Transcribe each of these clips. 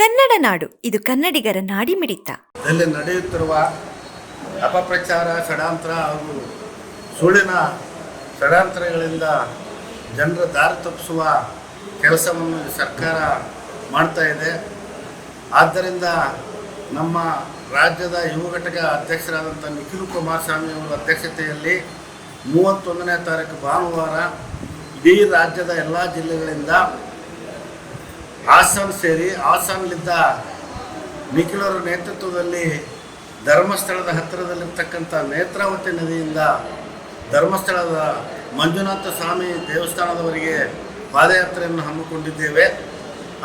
ಕನ್ನಡ ನಾಡು. ಇದು ಕನ್ನಡಿಗರ ನಾಡಿ ಮಿಡಿತ ಇದರಲ್ಲಿ ನಡೆಯುತ್ತಿರುವ ಅಪಪ್ರಚಾರ, ಷಡಾಂತರ ಹಾಗೂ ಸುಳ್ಳಿನ ಷಡಾಂತರಗಳಿಂದ ಜನರ ದಾರಿ ತಪ್ಪಿಸುವ ಕೆಲಸವನ್ನು ಸರ್ಕಾರ ಮಾಡ್ತಾ ಇದೆ. ಆದ್ದರಿಂದ ನಮ್ಮ ರಾಜ್ಯದ ಯುವ ಘಟಕ ಅಧ್ಯಕ್ಷರಾದಂಥ ನಿಖಿಲ್ ಕುಮಾರಸ್ವಾಮಿ ಅವರ ಅಧ್ಯಕ್ಷತೆಯಲ್ಲಿ ಮೂವತ್ತೊಂದನೇ ತಾರೀಕು ಭಾನುವಾರ ಇಡೀ ರಾಜ್ಯದ ಎಲ್ಲ ಜಿಲ್ಲೆಗಳಿಂದ ಹಾಸನ್ ಸೇರಿ ಹಾಸನಲ್ಲಿದ್ದ ನಿಖಿಲರ ನೇತೃತ್ವದಲ್ಲಿ ಧರ್ಮಸ್ಥಳದ ಹತ್ತಿರದಲ್ಲಿರ್ತಕ್ಕಂಥ ನೇತ್ರಾವತಿ ನದಿಯಿಂದ ಧರ್ಮಸ್ಥಳದ ಮಂಜುನಾಥ ಸ್ವಾಮಿ ದೇವಸ್ಥಾನದವರಿಗೆ ಪಾದಯಾತ್ರೆಯನ್ನು ಹಮ್ಮಿಕೊಂಡಿದ್ದೇವೆ.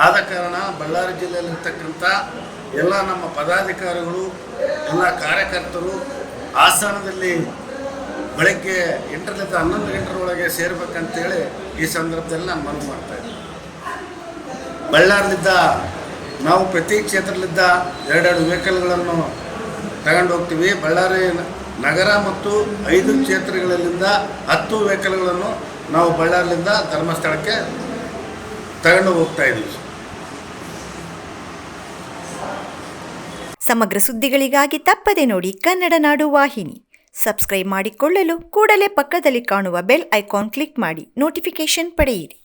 ಆದ ಕಾರಣ ಬಳ್ಳಾರಿ ಜಿಲ್ಲೆಯಲ್ಲಿರ್ತಕ್ಕಂಥ ಎಲ್ಲ ನಮ್ಮ ಪದಾಧಿಕಾರಿಗಳು, ಎಲ್ಲ ಕಾರ್ಯಕರ್ತರು ಆಸನದಲ್ಲಿ ಬೆಳಗ್ಗೆ ಎಂಟರಿಂದ ಹನ್ನೊಂದು ಗಂಟರೊಳಗೆ ಸೇರ್ಬೇಕಂತೇಳಿ ಈ ಸಂದರ್ಭದಲ್ಲಿ ನಾನು ಮನವಿ ಮಾಡ್ತಾ ಇದ್ದೀನಿ. ಬಳ್ಳಾರಿಲಿದ್ದ ನಾವು ಪ್ರತಿ ಕ್ಷೇತ್ರದಲ್ಲಿದ್ದ ಎರಡೆರಡು ವೆಹಿಕಲ್ಗಳನ್ನು ತಗೊಂಡು ಹೋಗ್ತೀವಿ. ಬಳ್ಳಾರಿ ನಗರ ಮತ್ತು ಐದು ಕ್ಷೇತ್ರಗಳಲ್ಲಿಂದ ಹತ್ತು ವೆಹಿಕಲ್ಗಳನ್ನು ನಾವು ಬಳ್ಳಾರಿಲಿಂದ ಧರ್ಮಸ್ಥಳಕ್ಕೆ ತಗೊಂಡು ಹೋಗ್ತಾ ಇದ್ದೀವಿ. ಸಮಗ್ರ ಸುದ್ದಿಗಳಿಗಾಗಿ ತಪ್ಪದೆ ನೋಡಿ ಕನ್ನಡ ನಾಡು ವಾಹಿನಿ. ಸಬ್ಸ್ಕ್ರೈಬ್ ಮಾಡಿಕೊಳ್ಳಲು ಕೂಡಲೇ ಪಕ್ಕದಲ್ಲಿ ಕಾಣುವ ಬೆಲ್ ಐಕಾನ್ ಕ್ಲಿಕ್ ಮಾಡಿ ನೋಟಿಫಿಕೇಶನ್ ಪಡೆಯಿರಿ.